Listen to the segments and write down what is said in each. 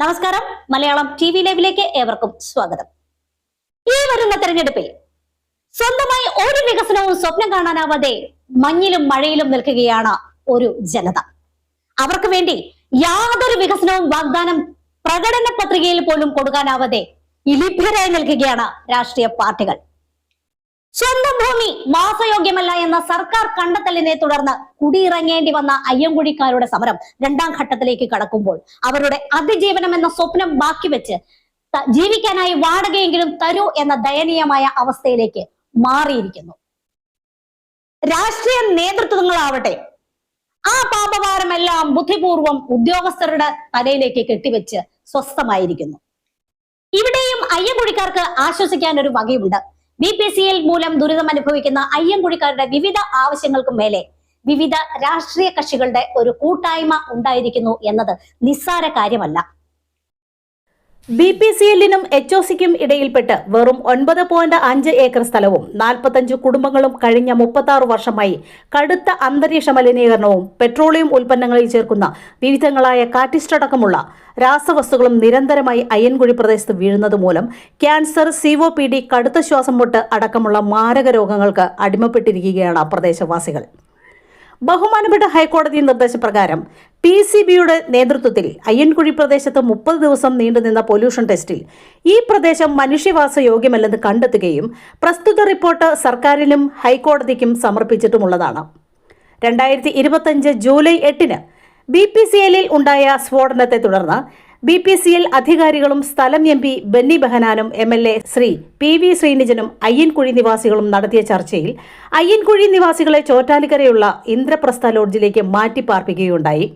നമസ്കാരം. Malayalam T V ലൈവിലേക്ക് ഏവർക്കും സ്വാഗതം. ഈ വരുന്ന തെരഞ്ഞെടുപ്പിൽ സ്വന്തമായി ഒരു വികസനവും സ്വപ്നം കാണാനാവാതെ മഞ്ഞിലും മഴയിലും നിൽക്കുകയാണ് ഒരു ജനത. അവർക്ക് വേണ്ടി യാതൊരു വികസനവും വാഗ്ദാനം പ്രകടന പത്രികയിൽ പോലും കൊടുക്കാനാവാതെ ഇലിഭ്യരായി നിൽക്കുകയാണ് രാഷ്ട്രീയ പാർട്ടികൾ. സ്വന്തം ഭൂമി വാസയോഗ്യമല്ല എന്ന സർക്കാർ കണ്ടെത്തലിനെ തുടർന്ന് കുടിയിറങ്ങേണ്ടി വന്ന അയ്യങ്കുഴിക്കാരുടെ സമരം രണ്ടാം ഘട്ടത്തിലേക്ക് കടക്കുമ്പോൾ അവരുടെ അതിജീവനം എന്ന സ്വപ്നം ബാക്കി വെച്ച് ജീവിക്കാനായി വാടകയെങ്കിലും തരൂ എന്ന ദയനീയമായ അവസ്ഥയിലേക്ക് മാറിയിരിക്കുന്നു. രാഷ്ട്രീയ നേതൃത്വങ്ങളാവട്ടെ ആ പാപഭാരമെല്ലാം ബുദ്ധിപൂർവം ഉദ്യോഗസ്ഥരുടെ തലയിലേക്ക് കെട്ടിവെച്ച് സ്വസ്ഥമായിരിക്കുന്നു. ഇവിടെയും അയ്യങ്കുഴിക്കാർക്ക് ആശ്വസിക്കാൻ ഒരു വകയുണ്ട്. ബി പി സി എൽ മൂലം ദുരിതം അനുഭവിക്കുന്ന അയ്യങ്കുഴിക്കാരുടെ വിവിധ ആവശ്യങ്ങൾക്കും മേലെ വിവിധ രാഷ്ട്രീയ കക്ഷികളുടെ ഒരു കൂട്ടായ്മ ഉണ്ടായിരിക്കുന്നു എന്നത് നിസ്സാര കാര്യമല്ല. ബി പി സി എല്ലിനും എച്ച് ഒ സിക്കും ഇടയിൽപ്പെട്ട് വെറും ഒൻപത് പോയിന്റ് അഞ്ച് ഏക്കർ സ്ഥലവും നാൽപ്പത്തഞ്ച് കുടുംബങ്ങളും കഴിഞ്ഞ മുപ്പത്തി ആറ് വർഷമായി കടുത്ത അന്തരീക്ഷ മലിനീകരണവും പെട്രോളിയം ഉൽപ്പന്നങ്ങളിൽ ചേർക്കുന്ന വിവിധങ്ങളായ കാറ്റിസ്റ്റടക്കമുള്ള രാസവസ്തുക്കളും നിരന്തരമായി അയ്യൻകുഴി പ്രദേശത്ത് വീഴുന്നത് മൂലം cancer C O P D കടുത്ത ശ്വാസം മുട്ട് അടക്കമുള്ള മാരക രോഗങ്ങൾക്ക് അടിമപ്പെട്ടിരിക്കുകയാണ് പ്രദേശവാസികൾ. ബഹുമാനപ്പെട്ട ഹൈക്കോടതി നിർദ്ദേശപ്രകാരം പി സി ബിയുടെ നേതൃത്വത്തിൽ അയ്യൻകുഴി പ്രദേശത്ത് മുപ്പത് ദിവസം നീണ്ടുനിന്ന പൊല്യൂഷൻ ടെസ്റ്റിൽ ഈ പ്രദേശം മനുഷ്യവാസ യോഗ്യമല്ലെന്ന് കണ്ടെത്തുകയും പ്രസ്തുത റിപ്പോർട്ട് സർക്കാരിനും ഹൈക്കോടതിക്കും സമർപ്പിച്ചിട്ടുമുള്ളതാണ്. രണ്ടായിരത്തി ഇരുപത്തഞ്ച് ജൂലൈ എട്ടിന് ബി പി സി എല്ലിൽ ഉണ്ടായ സ്ഫോടനത്തെ തുടർന്ന് ബി പി സി എൽ അധികാരികളും സ്ഥലം M P Benny ബെഹനാനും M L A Shri P V ശ്രീനിജനും Ayyankuzhi നിവാസികളും നടത്തിയ ചർച്ചയിൽ അയ്യൻകുഴി നിവാസികളെ ചോറ്റാലിക്കരയുള്ള ഇന്ദ്രപ്രസ്ഥ ലോഡ്ജിലേക്ക് മാറ്റി പാർപ്പിക്കുകയുണ്ടായി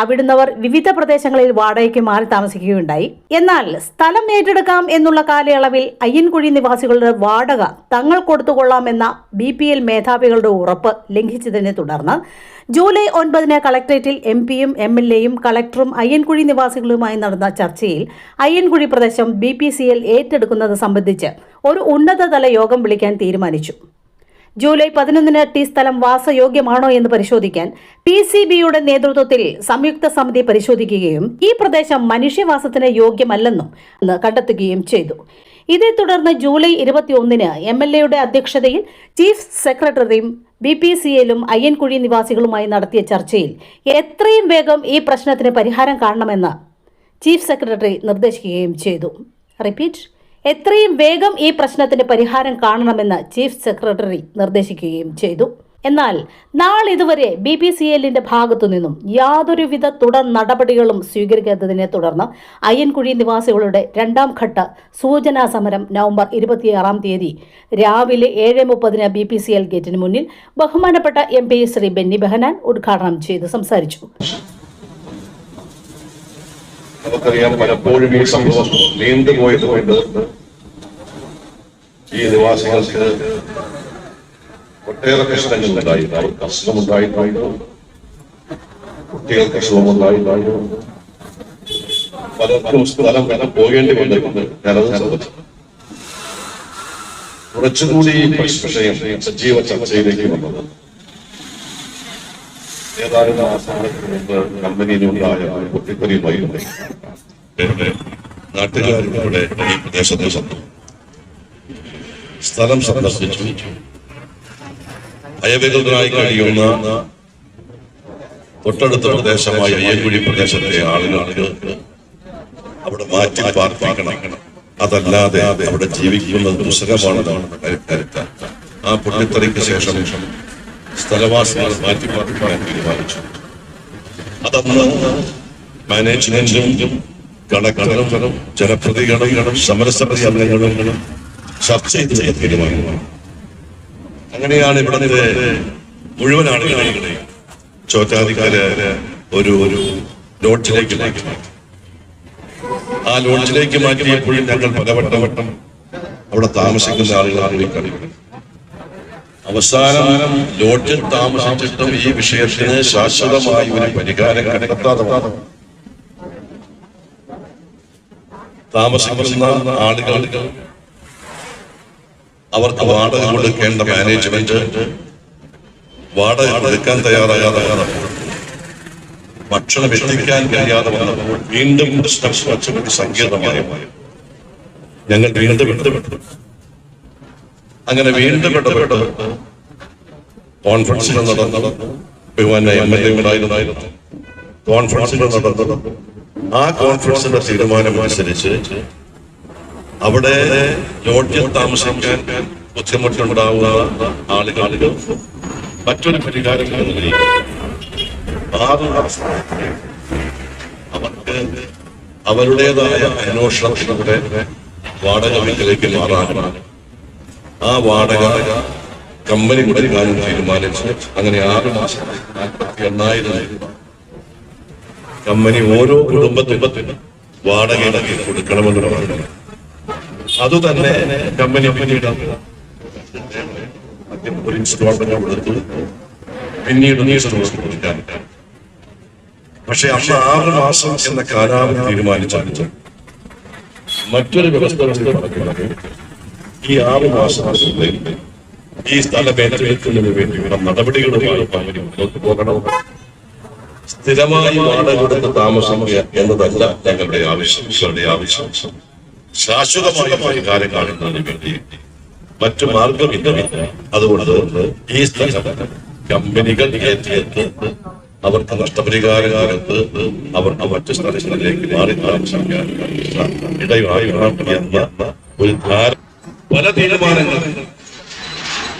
അവിടുന്നവർ വിവിധ പ്രദേശങ്ങളിൽ വാടകയ്ക്ക് മാറി താമസിക്കുകയുണ്ടായി. എന്നാൽ സ്ഥലം ഏറ്റെടുക്കാം എന്നുള്ള കാലയളവിൽ അയ്യൻകുഴി നിവാസികളുടെ വാടക തങ്ങൾ കൊടുത്തുകൊള്ളാമെന്ന ബി പി എൽ മേധാവികളുടെ ഉറപ്പ് ലംഘിച്ചതിനെ തുടർന്ന് ജൂലൈ ഒൻപതിന് കളക്ടറേറ്റിൽ എം പിയും എം എൽ എയും കളക്ടറും അയ്യൻകുഴി നിവാസികളുമായി നടന്ന ചർച്ചയിൽ അയ്യൻകുഴി പ്രദേശം ബി പി സി എൽ ഏറ്റെടുക്കുന്നത് സംബന്ധിച്ച് ഒരു ഉന്നതതല യോഗം വിളിക്കാൻ തീരുമാനിച്ചു. ജൂലൈ പതിനൊന്നിന് ടി സ്ഥലം വാസയോഗ്യമാണോ എന്ന് പരിശോധിക്കാൻ പി സി ബിയുടെ നേതൃത്വത്തിൽ സംയുക്ത സമിതി പരിശോധിക്കുകയും ഈ പ്രദേശം മനുഷ്യവാസത്തിന് യോഗ്യമല്ലെന്നും കണ്ടെത്തുകയും ചെയ്തു. ഇതേ തുടർന്ന് ജൂലൈ ഇരുപത്തിയൊന്നിന് എം എൽ എയുടെ അധ്യക്ഷതയിൽ ചീഫ് സെക്രട്ടറിയും ബി പി സി എല്ലും അയ്യൻകുഴി നിവാസികളുമായി നടത്തിയ ചർച്ചയിൽ എത്രയും വേഗം ഈ പ്രശ്നത്തിന് പരിഹാരം കാണണമെന്ന് ചീഫ് സെക്രട്ടറി നിർദ്ദേശിക്കുകയും ചെയ്തു. റിപ്പീറ്റ് എത്രയും വേഗം ഈ പ്രശ്നത്തിന് പരിഹാരം കാണണമെന്ന് ചീഫ് സെക്രട്ടറി നിർദ്ദേശിക്കുകയും ചെയ്തു. എന്നാൽ നാളിതുവരെ ബി പി സി എല്ലിന്റെ ഭാഗത്തു നിന്നും യാതൊരുവിധ തുടർ നടപടികളും സ്വീകരിക്കാത്തതിനെ തുടർന്ന് അയ്യൻകുഴി നിവാസികളുടെ രണ്ടാം ഘട്ട സൂചനാ സമരം നവംബർ ഇരുപത്തിയാറാം തീയതി രാവിലെ ഏഴ് മുപ്പതിന് ബി പി സി എൽ ഗേറ്റിന് മുന്നിൽ ബഹുമാനപ്പെട്ട എം പി ശ്രീ ബെന്നി ബെഹനാൻ ഉദ്ഘാടനം ചെയ്ത് സംസാരിച്ചു. നമുക്കറിയാം പലപ്പോഴും ഈ സംഭവം നീണ്ടുപോയത് കൊണ്ട് ഈ നിവാസികൾക്ക് ഒട്ടേറെ പ്രശ്നങ്ങളുണ്ടായിരുന്നു അവർക്ക് അസുഖമുണ്ടായിട്ടുണ്ടായിരുന്നു കുട്ടികൾക്ക് അസുഖമുണ്ടായിട്ടുണ്ടായിരുന്നു പലർക്കും സ്ഥലം വരെ പോകേണ്ടി വന്നിട്ടുണ്ട് കുറച്ചുകൂടി വിഷയം സജീവ ചർച്ചയിലേക്ക് വന്നത് ഏതാനും മാസങ്ങൾക്ക് മുമ്പ് കമ്പനിയിലുണ്ടായ പൊട്ടിത്തെറിയുമായിരുന്നു എന്റെ നാട്ടുകാരുടെ ഈ പ്രദേശത്ത് സ്വന്തം സ്ഥലം സന്ദർശിച്ചു. അയവികൃതരായി കഴിയുന്ന തൊട്ടടുത്ത പ്രദേശമായ അയ്യൻകുഴി പ്രദേശത്തെ ആളുകൾക്ക് അവിടെ മാറ്റി പാർപ്പിക്കണം. അതല്ലാതെ അവിടെ ജീവിക്കുന്നത് ദുസ്സഹമാണെന്നാണ് കരുത്താൻ ആ പൊട്ടിത്തെറിക്ക് ശേഷം സ്ഥലവാസികൾ മാറ്റി പാർപ്പിക്കാൻ തീരുമാനിച്ചു. അതന്ന് മാനേജ്മെന്റും കണക്കണങ്ങളും ജനപ്രതികളും സമരസമിതി അംഗങ്ങളും ചർച്ച ചെയ്ത് തീരുമാനമാണ് അങ്ങനെയാണ് ഇവിടുത്തെ മുഴുവൻ ആളുകളെ ചോറ്റാധികാര് ഒരു ഒരു ലോഡ്ജിലേക്ക് മാറ്റി ആ ലോഡ്ജിലേക്ക് മാറ്റിയപ്പോഴും ഞങ്ങൾ പലവട്ടം വട്ടം അവിടെ താമസിക്കുന്ന ആളുകളാണ് ഈ അവസാനം ലോഡ്ജിൽ താമസിച്ചിട്ടും ഈ വിഷയത്തിന് ശാശ്വതമായി ഒരു പരിഹാരം കണ്ടെത്താതെ. താമസിക്കുന്ന ആളുകൾ അവർക്ക് വാടക കൊടുക്കേണ്ട മാനേജ്മെന്റ് വാടക കൊടുക്കാൻ തയ്യാറാകാതെ ഭക്ഷണം എത്തിക്കാൻ കഴിയാതെ വന്നപ്പോൾ വീണ്ടും പ്രശ്നം സങ്കീർണമായി ഞങ്ങൾ വീണ്ടും ഇടപെട്ടു അങ്ങനെ വീണ്ടും ഇടപെട്ട് കോൺഫറൻസുകൾ നടന്നു. ബഹുമാന എം എൽ എ ഉണ്ടായിരുന്നു. കോൺഫറൻസുകൾ നടന്നു. ആ കോൺഫറൻസിന്റെ തീരുമാനം അനുസരിച്ച് അവിടെ ലോഡ്ജിൽ താമസിക്കാൻ ബുദ്ധിമുട്ടുണ്ടാവുന്ന ആളുകൾക്ക് മറ്റൊരു പരിഹാരം അവർക്ക് അവരുടേതായ അന്വേഷണത്തിലൂടെ വാടക വീട്ടിലേക്ക് മാറാനാണ് ആ വാടക കമ്പനി കൊടുക്കാനും തീരുമാനിച്ചു. അങ്ങനെ ആറ് മാസം നാൽപ്പത്തി എണ്ണായിരം കമ്പനി ഓരോ കുടുംബത്തിനും കൊടുക്കണമെന്നുള്ള പറഞ്ഞു അതുതന്നെ കമ്പനി പിന്നീട് ഒരു ഇൻസ്റ്റാൾമെന്റ് കൊടുത്തു. പിന്നീട് നീ കൊടുക്കാൻ. പക്ഷെ അന്ന് ആറ് മാസം എന്ന കാലാവധി തീരുമാനിച്ചു മറ്റൊരു വ്യവസ്ഥ ഈ ആറ് മാസത്തിനുള്ളിൽ ഈ സ്ഥലം ഏറ്റെടുക്കുന്നതിന് വേണ്ടിയുള്ള നടപടികളുമായി മുന്നോട്ട് പോകണം. സ്ഥിരമായി വാടക കൊടുത്ത് താമസിക്കുക എന്നതല്ല ഞങ്ങളുടെ ആവശ്യം ഈശ്വരുടെ ആവശ്യം. ശാശ്വതമായ പരിഹാരം കാണുന്നതിന് വേണ്ടി മറ്റു മാർഗമില്ല. അതുകൊണ്ട് ഈ സ്ഥലം കമ്പനികൾ ഏറ്റെടുത്ത് അവർക്ക് നഷ്ടപരിഹാരം കൊടുത്ത് അവർക്ക് മറ്റു സ്ഥലങ്ങളിലേക്ക് മാറി താമസിക്കാൻ ഇടയായി എന്ന ഒരു ധാര പല തീരുമാനങ്ങളും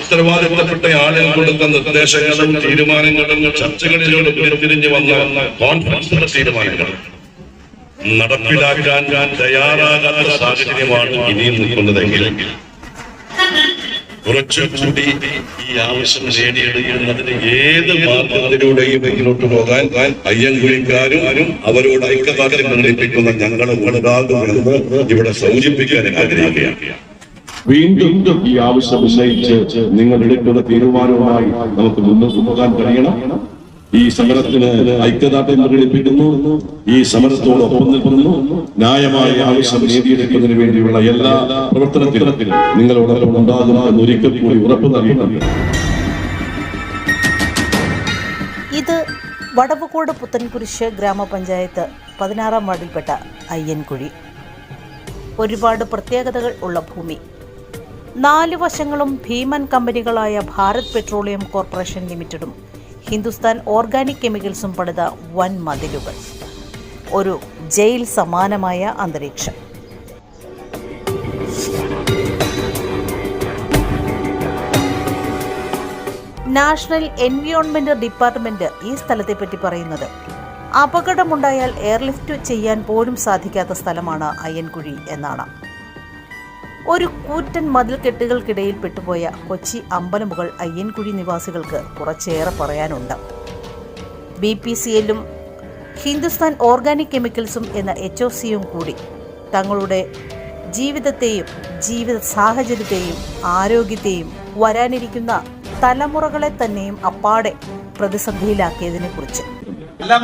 ഉത്തരവാദിത്തപ്പെട്ട ആളുകൾ കൊടുത്ത നിർദ്ദേശങ്ങളും തീരുമാനങ്ങളും ചർച്ചകളിലൂടെ ഉയർത്തിരിഞ്ഞു വന്ന കോൺഫറൻസിന്റെ തീരുമാനങ്ങൾ നടപ്പിലാക്കാൻ ഞാൻ തയ്യാറാകാത്ത സാഹചര്യമാണ് ഇനിയും നിൽക്കുന്നതെങ്കിൽ കുറച്ചുകൂടി ഈ ആവശ്യം നേടിയെടുക്കുന്നതിന് ഏത് മാർഗത്തിലൂടെയും മുന്നോട്ട് പോകാൻ അയ്യങ്കുഴിക്കാരും അവരോട് ഐക്യദാർഢ്യം പ്രകടിപ്പിക്കുന്ന ഞങ്ങളും ഉണ്ടാകുമെന്ന് ഇവിടെ സൂചിപ്പിക്കാൻ ആഗ്രഹിക്കുകയാണ്. വീണ്ടും ഈ ആവശ്യം ഉന്നയിച്ച് നിങ്ങൾ എടുക്കുന്ന തീരുമാനവുമായി നമുക്ക് മുന്നോട്ട് പോകാൻ കഴിയണം. ഈ സമരത്തിന് ഐക്യദാർഢ്യം പ്രകടിപ്പിക്കുന്നു ഈ സമരത്തോടൊപ്പം നിൽക്കുന്നു. ന്യായമായ ആവശ്യം നേടിയെടുക്കുന്നതിന് വേണ്ടിയുള്ള എല്ലാ പ്രവർത്തനത്തിലും നിങ്ങളോടൊപ്പം ഉണ്ടാകുമെന്ന് ഒരിക്കൽ കൂടി ഉറപ്പ് നൽകുന്നുണ്ട് ഇത് വടവുകോട് പുത്തൻകുരിശ് ഗ്രാമപഞ്ചായത്ത് പതിനാറാം വാർഡിൽപ്പെട്ട അയ്യൻകുഴി. ഒരുപാട് പ്രത്യേകതകൾ ഉള്ള ഭൂമി. നാല് വശങ്ങളും ഭീമൻ കമ്പനികളായ ഭാരത് പെട്രോളിയം കോർപ്പറേഷൻ ലിമിറ്റഡും ഹിന്ദുസ്ഥാൻ ഓർഗാനിക് കെമിക്കൽസും പണിത വൻ മതിലുകൾ. ഒരു ജയിൽ സമാനമായ അന്തരീക്ഷം. നാഷണൽ എൻവിയോൺമെന്റ് ഡിപ്പാർട്ട്മെന്റ് ഈ സ്ഥലത്തെപ്പറ്റി പറയുന്നത് അപകടമുണ്ടായാൽ എയർലിഫ്റ്റ് ചെയ്യാൻ പോലും സാധിക്കാത്ത സ്ഥലമാണ് അയ്യൻകുഴി എന്നാണ്. ഒരു കൂറ്റൻ മതിൽക്കെട്ടുകൾക്കിടയിൽ പെട്ടുപോയ കൊച്ചി അമ്പലമുകൾ അയ്യൻകുഴി നിവാസികൾക്ക് കുറച്ചേറെ പറയാനുണ്ട്. ബി പി സി എല്ലും ഹിന്ദുസ്ഥാൻ ഓർഗാനിക് കെമിക്കൽസും എന്ന എച്ച് ഒ സിയും കൂടി തങ്ങളുടെ ജീവിതത്തെയും ജീവിത സാഹചര്യത്തെയും ആരോഗ്യത്തെയും വരാനിരിക്കുന്ന തലമുറകളെ തന്നെയും അപ്പാടെ പ്രതിസന്ധിയിലാക്കിയതിനെ കുറിച്ച് എല്ലാം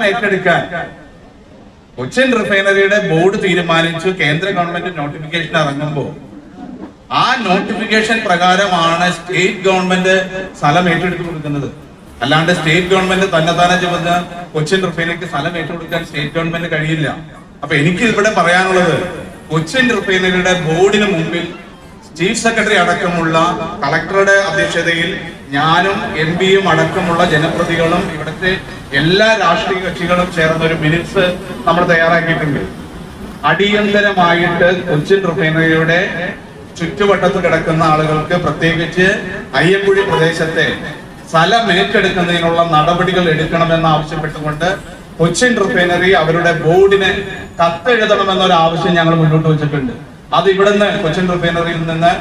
കൊച്ചിൻ റിഫൈനറിയുടെ ബോർഡ് തീരുമാനിച്ചു. കേന്ദ്ര ഗവൺമെന്റ് നോട്ടിഫിക്കേഷൻ ഇറങ്ങുമ്പോൾ ആ നോട്ടിഫിക്കേഷൻ പ്രകാരമാണ് സ്റ്റേറ്റ് ഗവൺമെന്റ് സ്ഥലം ഏറ്റെടുത്ത് കൊടുക്കുന്നത് അല്ലാണ്ട് സ്റ്റേറ്റ് ഗവൺമെന്റ് തന്നെ തന്നെ ചുമന്ന് കൊച്ചിൻ റിഫൈനറിക്ക് സ്ഥലം ഏറ്റെടുക്കാൻ സ്റ്റേറ്റ് ഗവൺമെന്റ് കഴിയില്ല. അപ്പൊ എനിക്ക് ഇവിടെ പറയാനുള്ളത് കൊച്ചിൻ റിഫൈനറിയുടെ ബോർഡിന് മുമ്പിൽ ചീഫ് സെക്രട്ടറി അടക്കമുള്ള കളക്ടറുടെ അധ്യക്ഷതയിൽ ഞാനും എം പിയും അടക്കമുള്ള ജനപ്രതികളും ഇവിടുത്തെ എല്ലാ രാഷ്ട്രീയ കക്ഷികളും ചേർന്ന ഒരു മിനിറ്റ്സ് നമ്മൾ തയ്യാറാക്കിയിട്ടുണ്ട്. അടിയന്തരമായിട്ട് കൊച്ചിൻ റിഫൈനറിയുടെ ചുറ്റുവട്ടത്ത് കിടക്കുന്ന ആളുകൾക്ക് പ്രത്യേകിച്ച് അയ്യപ്പുഴി പ്രദേശത്തെ സ്ഥലം ഏറ്റെടുക്കുന്നതിനുള്ള നടപടികൾ എടുക്കണമെന്ന് ആവശ്യപ്പെട്ടുകൊണ്ട് കൊച്ചിൻ റിഫൈനറി അവരുടെ ബോർഡിന് കത്തെഴുതണമെന്നൊരു ആവശ്യം ഞങ്ങൾ മുന്നോട്ട് വെച്ചിട്ടുണ്ട്. അത് ഇവിടുന്ന് കൊച്ചിൻ റിഫൈനറിയിൽ നിന്ന്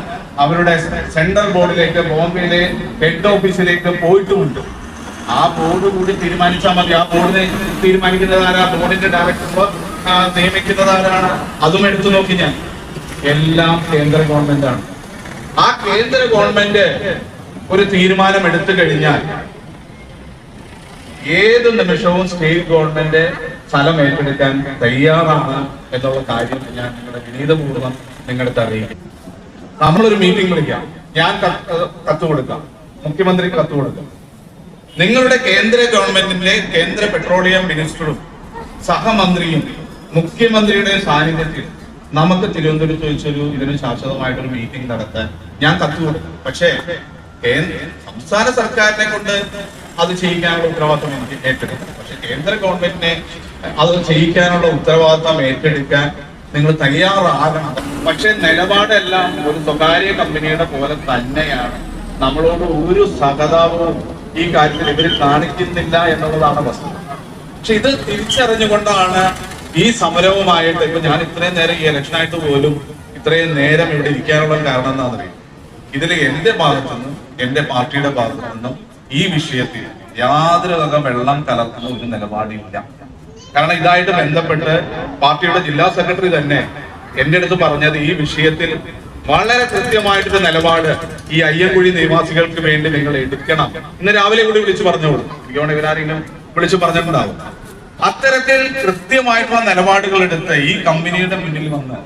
അവരുടെ സെൻട്രൽ ബോർഡിലേക്ക് ബോംബെയിലെ ഹെഡ് ഓഫീസിലേക്ക് പോയിട്ടുമുണ്ട്. ആ ബോർഡ് കൂടി തീരുമാനിച്ചാൽ മതി. ആ ബോർഡിനെ തീരുമാനിക്കുന്നത് ആരാ ബോർഡിന്റെ ഡയറക്ടർ നിയമിക്കുന്നതാരാണ്? അതും എടുത്തു നോക്കി ഞാൻ. എല്ലാം കേന്ദ്ര ഗവൺമെന്റാണ് ആ കേന്ദ്ര ഗവൺമെന്റ് ഒരു തീരുമാനം എടുത്തു കഴിഞ്ഞാൽ ഏത് നിമിഷവും സ്റ്റേറ്റ് ഗവൺമെന്റ് സ്ഥലം ഏറ്റെടുക്കാൻ തയ്യാറാണ് എന്നുള്ള കാര്യം ഞാൻ നിങ്ങളുടെ വിനീതപൂർവം നിങ്ങളുടെ അറിയിക്കും. നമ്മളൊരു മീറ്റിംഗ് വിളിക്കാം. ഞാൻ കത്ത് കൊടുക്കാം. മുഖ്യമന്ത്രിക്ക് കത്ത് കൊടുക്കാം. നിങ്ങളുടെ കേന്ദ്ര ഗവൺമെന്റിന്റെ കേന്ദ്ര പെട്രോളിയം മിനിസ്റ്ററും സഹമന്ത്രിയും മുഖ്യമന്ത്രിയുടെ സാന്നിധ്യത്തിൽ നമുക്ക് തിരുവനന്തപുരത്ത് വെച്ചൊരു ഇതിന് ശാശ്വതമായിട്ടൊരു മീറ്റിംഗ് നടത്താൻ ഞാൻ കത്ത് കൊടുക്കും പക്ഷേ സംസ്ഥാന സർക്കാരിനെ കൊണ്ട് അത് ചെയ്യിക്കാനുള്ള ഉത്തരവാദിത്തം എനിക്ക് ഏറ്റെടുക്കും പക്ഷെ കേന്ദ്ര ഗവൺമെന്റിനെ അത് ചെയ്യിക്കാനുള്ള ഉത്തരവാദിത്തം ഏറ്റെടുക്കാൻ നിങ്ങൾ തയ്യാറാകണം. പക്ഷെ നിലപാടെല്ലാം ഒരു സ്വകാര്യ കമ്പനിയുടെ പോലെ തന്നെയാണ്. നമ്മളോട് ഒരു സഹതാപവും ഈ കാര്യത്തിൽ ഇവർ കാണിക്കുന്നില്ല എന്നുള്ളതാണ് വസ്തു പക്ഷെ ഇത് തിരിച്ചറിഞ്ഞുകൊണ്ടാണ് ഈ സമരവുമായിട്ട് ഇപ്പൊ ഞാൻ ഇത്രയും നേരം ഈ ഇലക്ഷനായിട്ട് പോലും ഇത്രയും നേരം ഇവിടെ ഇരിക്കാനുള്ള കാരണം എന്താണെന്നറിയാം? ഇതിൽ എന്റെ ഭാഗത്തു നിന്നും എന്റെ പാർട്ടിയുടെ ഭാഗത്തു നിന്നും ഈ വിഷയത്തിൽ യാതൊരു വക വെള്ളം കലർത്തുന്ന ഒരു നിലപാടില്ല. കാരണം ഇതായിട്ട് ബന്ധപ്പെട്ട് പാർട്ടിയുടെ ജില്ലാ സെക്രട്ടറി തന്നെ എന്റെ അടുത്ത് പറഞ്ഞത് ഈ വിഷയത്തിൽ വളരെ കൃത്യമായിട്ടൊരു നിലപാട് ഈ അയ്യൻകുഴി നിവാസികൾക്ക് വേണ്ടി നിങ്ങൾ എടുക്കണം. ഇന്ന് രാവിലെ കൂടി വിളിച്ചു പറഞ്ഞോളൂ. ഇവരാരെങ്കിലും വിളിച്ചു പറഞ്ഞിട്ടുണ്ടാവും. അത്തരത്തിൽ കൃത്യമായിട്ടുള്ള നിലപാടുകൾ എടുത്ത് ഈ കമ്പനിയുടെ മുന്നിൽ വന്ന്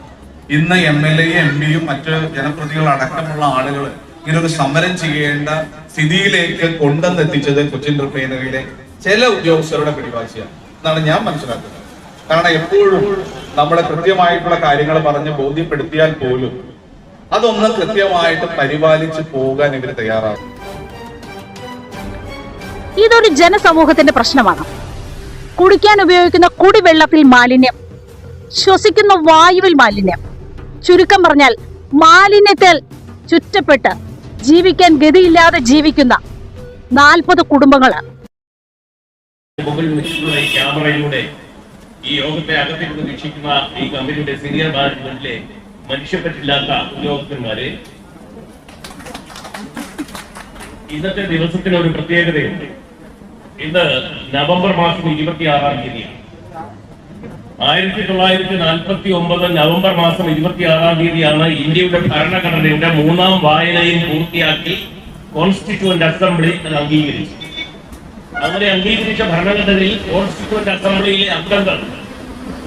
ഇന്ന് എം എൽ എ എം പിയും മറ്റ് ജനപ്രതികൾ അടക്കമുള്ള ആളുകൾ ഇങ്ങനൊരു സമരം ചെയ്യേണ്ട സ്ഥിതിയിലേക്ക് കൊണ്ടുവന്നെത്തിച്ചത് കൊച്ചിൻ റിഫൈനറിയിലെ ചില ഉദ്യോഗസ്ഥരുടെ പിടിവാശിയാണ്. എന്നാണ് ഞാൻ മനസ്സിലാക്കുന്നത്. കാരണം എപ്പോഴും നമ്മളെ കൃത്യമായിട്ടുള്ള കാര്യങ്ങൾ പറഞ്ഞ് ബോധ്യപ്പെടുത്തിയാൽ പോലും അതൊന്ന് കൃത്യമായിട്ട് പരിപാലിച്ച് പോകാൻ ഇവർ തയ്യാറാകും ഇതൊരു ജനസമൂഹത്തിന്റെ പ്രശ്നമാണ്. കുടിക്കാൻ ഉപയോഗിക്കുന്ന കുടിവെള്ളത്തിൽ മാലിന്യം ശ്വസിക്കുന്ന വായുവിൽ മാലിന്യം. ചുരുക്കം പറഞ്ഞാൽ മാലിന്യത്തിൽ ചുറ്റപ്പെട്ട് ജീവിക്കാൻ ഗതിയില്ലാതെ ജീവിക്കുന്ന നാൽപ്പത് ഈ ക്യാമറയിലൂടെ ഈ യോഗത്തെ അകത്തേക്ക് വീക്ഷിക്കുന്ന ഈ കമ്പനിയുടെ സീനിയർ മാനേജ്മെന്റിലെ മനുഷ്യപ്പറ്റില്ലാത്ത ഉദ്യോഗസ്ഥന്മാരെ ഇന്നത്തെ ദിവസത്തിന് ഒരു പ്രത്യേകതയുണ്ട്. ഇന്ന് നവംബർ മാസം ഇരുപത്തി ആറാം തീയതിയാണ്. ആയിരത്തി തൊള്ളായിരത്തി നാൽപ്പത്തി ഒമ്പത് നവംബർ മാസം ഇരുപത്തി ആറാം തീയതിയാണ് ഇന്ത്യയുടെ ഭരണഘടനയുടെ മൂന്നാം വായനയും പൂർത്തിയാക്കി കോൺസ്റ്റിറ്റ്യൂവന്റ് അസംബ്ലി അത് അംഗീകരിച്ചു അങ്ങനെ അംഗീകരിച്ച ഭരണഘടനയിൽ കോൺസ്റ്റിറ്റ്യൂവന്റ് അസംബ്ലിയിലെ അംഗങ്ങൾ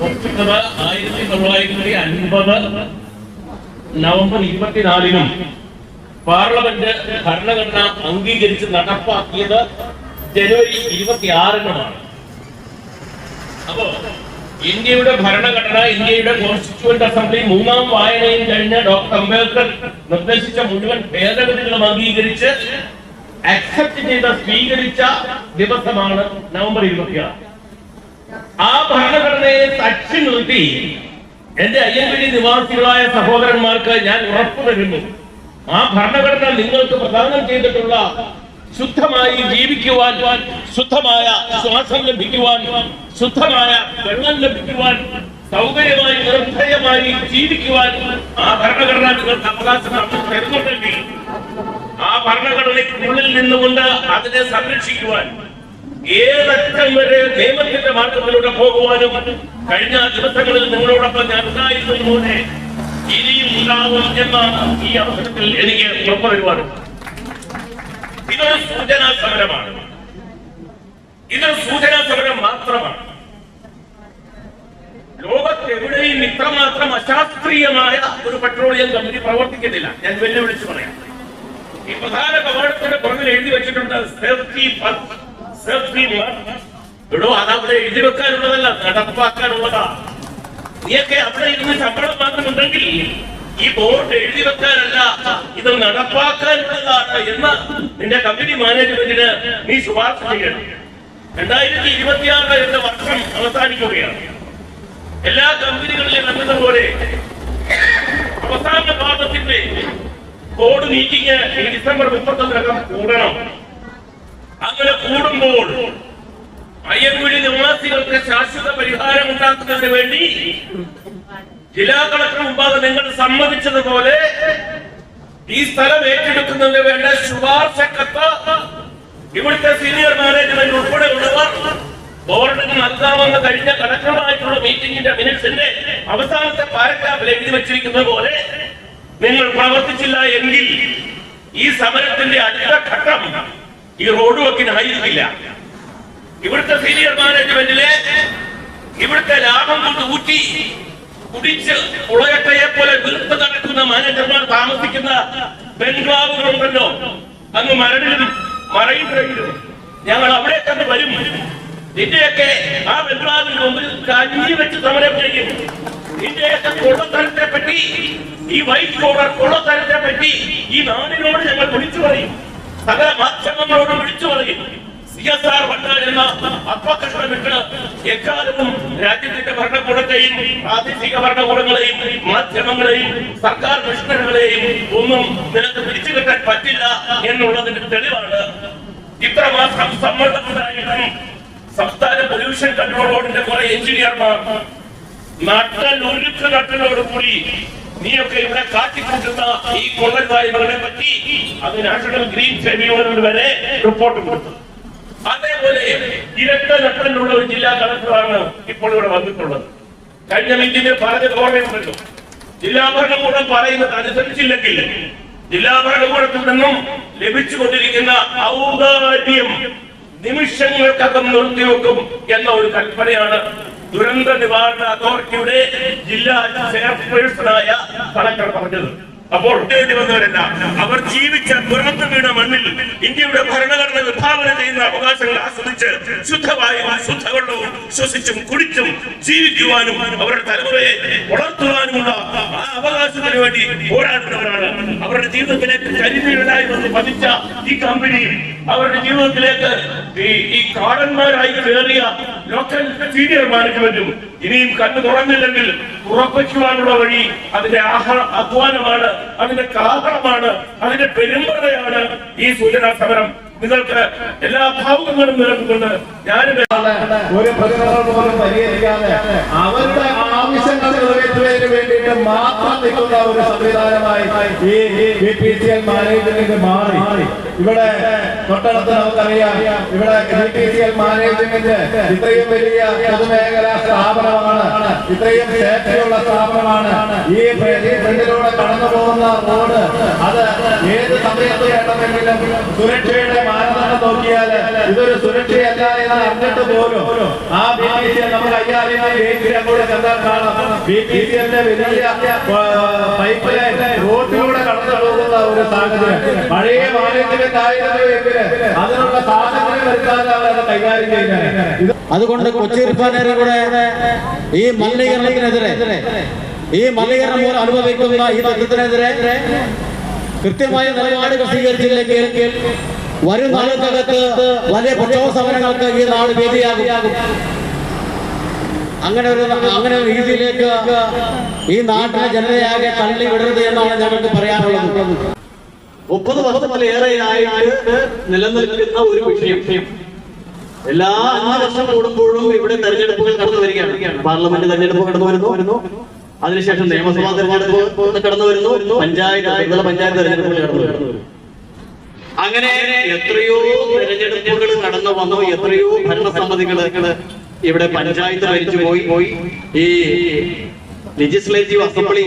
ഒപ്പിട്ടത് ആയിരത്തി തൊള്ളായിരത്തി അൻപത് നവംബർ ഇരുപത്തിനാലിനും പാർലമെന്റ് ഭരണഘടന അംഗീകരിച്ച് നടപ്പാക്കിയത് ജനുവരി ഇരുപത്തി ആറിനുമാണ് അപ്പോ ഇന്ത്യയുടെ ഭരണഘടന ഇന്ത്യയുടെ കോൺസ്റ്റിറ്റ്യൂവന്റ് അസംബ്ലി മൂന്നാം വായനയും കഴിഞ്ഞ ഡോക്ടർ അംബേദ്കർ നിർദ്ദേശിച്ച മുഴുവൻ ഭേദഗതികളും അംഗീകരിച്ച് അക്സെപ്റ്റ് ചെയ്ത സ്വീകരിച്ച ദിവസമാണ് നവംബർ ഇരുപത്തിയാറ്. ആ ഭരണഘടനയെ സാക്ഷി നിർത്തി എന്റെ അയ്യൻകുഴി നിവാസികളായ സഹോദരന്മാർക്ക് ഞാൻ ഉറപ്പു തരുന്നു ആ ഭരണഘടന നിങ്ങൾക്ക് പ്രദാനം ചെയ്തിട്ടുള്ള ശുദ്ധമായി ജീവിക്കുവാൻ ശുദ്ധമായ ശ്വാസം ലഭിക്കുവാൻ ശുദ്ധമായ വെള്ളം ലഭിക്കുവാൻ സൗകര്യമായി നിർഭയമായി ജീവിക്കുവാൻ ആ ഭരണഘടന നിങ്ങൾക്ക് അവകാശം തരുന്നുണ്ടെങ്കിൽ ആ ഭരണഘടനയ്ക്കുള്ളിൽ നിന്നുകൊണ്ട് അതിനെ സംരക്ഷിക്കുവാൻ ഏതറ്റം വരെ നിയമത്തിന്റെ മാർഗത്തിലൂടെ പോകുവാനും കഴിഞ്ഞ ദിവസങ്ങളിൽ നിങ്ങളോടൊപ്പം ഞാൻ ഉണ്ടായിരുന്നതുപോലെ ഇനിയും ഉണ്ടാകും എന്ന ഈ അവസരത്തിൽ എനിക്ക് ഉറപ്പ് തരുവാനുണ്ട് ഇതൊരു സൂചനാ സമരമാണ്. ഇതൊരു സൂചനാ സമരം മാത്രമാണ്. ലോകത്തെവിടെയും ഇത്രമാത്രം അശാസ്ത്രീയമായ ഒരു പെട്രോളിയം കമ്പനി പ്രവർത്തിക്കുന്നില്ല. ഞാൻ വെല്ലുവിളിച്ചു പറയാം. ഈ പ്രധാന കവാടത്തിന്റെ പുറകിൽ എഴുതി വെച്ചിട്ടുണ്ട് സേഫ്റ്റി സേഫ്റ്റി എടോ അതവിടെ എഴുതി വെക്കാനുള്ളതല്ല നടപ്പാക്കാനുള്ളതാ. നീയൊക്കെ അവിടെ ഇരുന്ന് ശമ്പളം വാങ്ങുന്നുണ്ടെങ്കിൽ ഈ ബോർഡ് എഴുതി വെക്കാനല്ല ഇത് നടപ്പാക്കാനുള്ളതാണ് എന്ന് നിന്റെ കമ്പനി മാനേജ്മെന്റിന് നീ ശുപാർശ ചെയ്യണം. രണ്ടായിരത്തി ഇരുപത്തിയാറ് എന്ന വർഷം അവസാനിക്കുകയാണ്. എല്ലാ കമ്പനികളിലും എന്നത് പോലെ അവസാന പാദത്തിന്റെ കോഡ് മീറ്റിംഗ് ഈ ഡിസംബർ മുപ്പത്തൊന്നിനകം കൂടണം. അങ്ങനെ കൂടുമ്പോൾ അയ്യൻകുഴി നിവാസികൾക്ക് ശാശ്വത പരിഹാരം ഉണ്ടാക്കുന്നതിന് വേണ്ടി ജില്ലാ കളക്ടർ മുമ്പാകെ നിങ്ങൾ സമ്മതിച്ചതുപോലെ ഈ സ്ഥലം ഏറ്റെടുക്കുന്നതിന് വേണ്ട ശുപാർശ കത്ത് ഇവിടുത്തെ സീനിയർ മാനേജ്മെന്റ് ഉൾപ്പെടെ ഉള്ളവർ ബോർഡിന് നൽകാമെന്ന് കഴിഞ്ഞ കളക്ടറുമായിട്ടുള്ള മീറ്റിംഗിന്റെ മിനിറ്റ്സിന്റെ അവസാനത്തെ പാരഗ്രാഫിൽ എഴുതി വെച്ചിരിക്കുന്നത് പോലെ നിങ്ങൾ പ്രവർത്തിച്ചില്ല എങ്കിൽ ഈ സമരത്തിന്റെ അടുത്ത ഘട്ടം ഈ റോഡ് വക്കിനായിരിക്കില്ല ഇവിടുത്തെ സീനിയർ മാനേജ്മെന്റിലെ ഇവിടുത്തെ ലാഭം കൊണ്ട് ഊറ്റി കുടിച്ച് ഉളയട്ടയെ പോലെ വീർത്ത് നടക്കുന്ന മാനേജർമാർ താമസിക്കുന്ന ബംഗ്ലാവുകളുണ്ടല്ലോ. അങ്ങ് മരടിലും മറയും ഡ്രൈവിലും ഞങ്ങൾ അവിടെ തന്നെ വരും. നിന്റെയൊക്കെ ആ ബംഗ്ലാവിന് മുമ്പിൽ കഞ്ഞി വെച്ച് സമരം ചെയ്യും. നിന്റെയൊക്കെ കൊള്ളത്തരത്തെ പറ്റി ഈ വൈറ്റ് കോളർ കൊള്ളത്തരത്തെ പറ്റി ഈ നാടിനോട് ഞങ്ങൾ വിളിച്ചു പറയും. സകല മാധ്യമങ്ങളോട് വിളിച്ചു പറയും. എസ് ആർ ഫണ്ട് എന്ന അപ്പകഷ്ണമിട്ട് എക്കാലവും രാജ്യത്തിന്റെ ഭരണകൂടത്തെയും പ്രാദേശിക ഭരണകൂടങ്ങളെയും മാധ്യമങ്ങളെയും സർക്കാർ മിഷനറികളെയും ഒന്നും നിനക്ക് പിടിച്ചു കിട്ടാൻ പറ്റില്ല എന്നുള്ളതിന്റെ തെളിവാണ്. ഇത്രമാത്രം സമ്മർദ്ദമുണ്ടായിട്ടും സംസ്ഥാന പൊല്യൂഷൻ കൺട്രോൾ ബോർഡിന്റെ കുറെ എഞ്ചിനീയർമാർ നട്ടൽ ഉരുക്ക് നട്ടലോട് കൂടി നീയൊക്കെ ഇവിടെ കാട്ടിക്കൂട്ടുന്ന ഈ കൊള്ളരുതായ്മകളെ പറ്റി അത് നാഷണൽ ഗ്രീൻ ട്രിബ്യൂണൽ വരെ റിപ്പോർട്ട് കൊടുത്തു. ഇരട്ട നട്ടലുള്ള ഒരു ജില്ലാ കളക്ടറാണ് ഇപ്പോൾ ഇവിടെ വന്നിട്ടുള്ളത്. കഴിഞ്ഞ മീറ്റിംഗിൽ പറഞ്ഞ ഓർമ്മയുണ്ടല്ലോ. ജില്ലാ ഭരണകൂടം പറയുന്നത് അനുസരിച്ചില്ലെങ്കിൽ ജില്ലാ ഭരണകൂടത്തിൽ നിന്നും ലഭിച്ചുകൊണ്ടിരിക്കുന്ന ഔദാര്യം നിമിഷങ്ങൾക്കകം നിർത്തിവെക്കും എന്ന ഒരു കൽപ്പനയാണ് ദുരന്ത നിവാരണ അതോറിറ്റിയുടെ ജില്ലാ ചെയർപേഴ്സണായ കളക്ടർ പറഞ്ഞത്. അപ്പോൾ ഒട്ടേണ്ടി വന്നവരല്ല. അവർ ജീവിച്ച പുറത്തു വീണ മണ്ണിൽ ഇന്ത്യയുടെ ഭരണഘടന വിഭാവന ചെയ്യുന്ന അവകാശങ്ങൾ ആസ്വദിച്ച് ശുദ്ധവായും ശുദ്ധവെള്ളവും ശ്വസിച്ചും കുടിച്ചും ജീവിക്കുവാനും അവരുടെ തലമുറയെ വളർത്തുവാനുമുള്ള ആ അവകാശത്തിന് വേണ്ടി പോരാടുന്നവരാണ്. അവരുടെ ജീവിതത്തിലേക്ക് കരിമീഴലായി വന്ന് പതിച്ച ഈ കമ്പനി അവരുടെ ജീവിതത്തിലേക്ക് ഈ കാടന്മാരായി കയറിയ ലോക്കൽ സീനിയർ മാനേജ്മെന്റും ഇനിയും കണ്ണു തുറന്നില്ലെങ്കിൽ ഉറപ്പിക്കുവാനുള്ള വഴി അതിന്റെ ആഹാ അധ്വാനമാണ് അതിന്റെ കാഹളമാണ് അതിന്റെ പെരുമ്പറയാണ് ഈ സൂചനാ സമരം. നിങ്ങൾക്ക് എല്ലാ ഭാവുകങ്ങളും നിലനിൽക്കുന്നത് ഞാനും ഒരു പരിഹരിക്കാതെ അവരുടെ ആവശ്യങ്ങൾ നിറവേറ്റുന്നതിന് വേണ്ടിയിട്ട് മാത്രം നിൽക്കുന്ന ഒരു സംവിധാനമായി ഈ B P C L management മാറി. ഇവിടെ തൊട്ടടുത്ത് നമുക്കറിയാം. ഇവിടെ ബി പി സി മാനേജ്മെന്റ് ഇത്രയും വലിയ പൊതുമേഖലാ സ്ഥാപനമാണ്. ഇത്രയും സേഫ്റ്റിയുള്ള സ്ഥാപനമാണ്. ഈ ഫ്രണ്ടിലൂടെ കടന്നു പോകുന്ന റോഡ് അത് ഏത് സമയത്ത് വേണമെങ്കിലും സുരക്ഷയുടെ മാനദണ്ഡം നോക്കിയാൽ ഇതൊരു സുരക്ഷയല്ല എന്ന് അറിഞ്ഞിട്ട് പോലും. ആ ബി പി സി നമുക്ക് കൈകാര്യം വലിയ പൈപ്പ് ലൈൻ റോഡിലൂടെ കടന്നു ഒരു സാഹചര്യം. പഴയ മാനേജ്മെന്റ് അതിനുള്ള സാഹചര്യം വരുത്താതെ കൈകാര്യം ചെയ്യുന്നത് അതുകൊണ്ട് കൊച്ചി റിഫൈനറിയുടെ ഈ മലിനീകരണത്തിനെതിരെ ഈ മലിനീകരണം മൂലം അനുഭവിക്കുന്ന ഈ തത്വത്തിനെതിരെ കൃത്യമായ നിലപാടുകൾ സ്വീകരിച്ചില്ലെങ്കിൽ വരും നാളുകൾക്ക് വലിയ പ്രക്ഷോഭ സമരങ്ങൾക്ക് ഈ നാട് വേദിയാകും. അങ്ങനെ ഒരു അങ്ങനെ ഒരു രീതിയിലേക്ക് ഈ നാട്ടിലെ ജനതയാകെ തള്ളി വിടരുത് എന്നാണ് ഞങ്ങൾക്ക് പറയാനുള്ളത്. മുപ്പത് വർഷത്തിലേറെയായിട്ട് നിലനിൽക്കുന്ന ഒരു വിഷയം. എല്ലാ അഞ്ച് വർഷം കൂടുമ്പോഴും ഇവിടെ തെരഞ്ഞെടുപ്പുകൾ കടന്നു വരികയാണ്. പാർലമെന്റ് തെരഞ്ഞെടുപ്പ് കടന്നു വരുന്നു. വരുന്നു അതിനുശേഷം നിയമസഭാ തെരഞ്ഞെടുപ്പ് കടന്നു വരുന്നു. പഞ്ചായത്ത് പഞ്ചായത്ത് തെരഞ്ഞെടുപ്പുകൾ കടന്നു വരുന്നു. അങ്ങനെ എത്രയോ തെരഞ്ഞെടുപ്പുകൾ കടന്നു വന്നു എത്രയോ ഭരണസമിതികൾ ഇവിടെ പഞ്ചായത്ത് ഭരിച്ചു പോയി. പോയി ഈ ലെജിസ്ലേറ്റീവ് അസംബ്ലി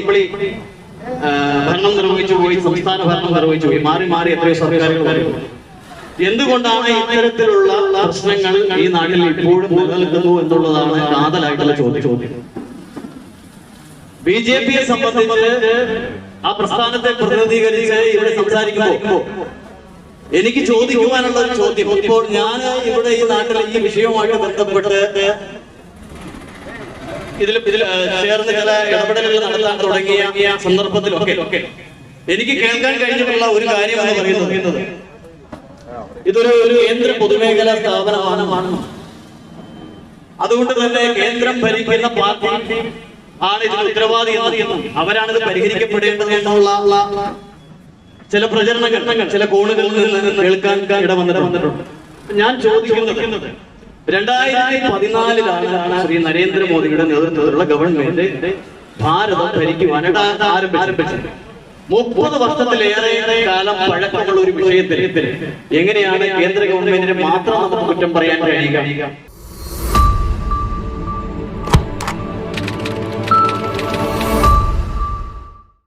ഭരണം നിർവഹിച്ചു പോയി സംസ്ഥാന ഭരണം നിർവഹിച്ചു പോയി. മാറി മാറി എത്രയോ സർക്കാരുകൾ എന്തുകൊണ്ടാണ് ഇത്തരത്തിലുള്ള പ്രശ്നങ്ങൾ ഈ നാട്ടിൽ ഇപ്പോഴും നിലനിൽക്കുന്നു എന്നുള്ളതാണ് കാതലായിട്ടുള്ള ചോദ്യം. ബി ജെ പിയെ സംബന്ധിച്ച് ആ പ്രസ്ഥാനത്തെ പ്രതിനിധീകരിച്ച് ഇവിടെ സംസാരിക്കുമ്പോ എനിക്ക് ചോദിക്കുവാനുള്ള ഒരു ചോദ്യം. ഇപ്പോൾ ഞാൻ ഇവിടെ ഈ നാട്ടിലെ ഈ വിഷയവുമായിട്ട് ബന്ധപ്പെട്ട് ഇതിൽ ഇതിൽ ചേർന്ന് ചില ഇടപെടലുകൾ നടത്താൻ തുടങ്ങിയ സന്ദർഭത്തിലൊക്കെ എനിക്ക് കേൾക്കാൻ കഴിഞ്ഞിട്ടുള്ള ഒരു കാര്യമാണ് പറയുന്നത് ഇതൊരു ഒരു കേന്ദ്ര പൊതുമേഖലാ സ്ഥാപനമാണ്. അതുകൊണ്ട് തന്നെ കേന്ദ്രം ഭരിക്കുന്ന പാർട്ടി ആണ് ഇതിന് ഉത്തരവാദി എന്നും അവരാണ് ഇത് പരിഹരിക്കപ്പെടേണ്ടത് എന്നുള്ള ചില പ്രചരണങ്ങൾ ചില കോണുകളിൽ നിന്ന് കേൾക്കാൻ ഇട വന്നിട്ടുണ്ട്. ഞാൻ ചോദിക്കുന്നത് രണ്ടായിരത്തി പതിനാലിലാണ് ശ്രീ നരേന്ദ്രമോദിയുടെ നേതൃത്വത്തിലുള്ള ഗവൺമെന്റ് ഭാരതം ഭരിക്കുവാനായിട്ട് ആരംഭിച്ചത്. മുപ്പത് വർഷത്തിലേറെ കാലം പഴക്കമുള്ള ഒരു വിഷയത്തിൽ എങ്ങനെയാണ് കേന്ദ്ര ഗവൺമെന്റിന് മാത്രം നമുക്ക് കുറ്റം പറയാൻ കഴിയുക?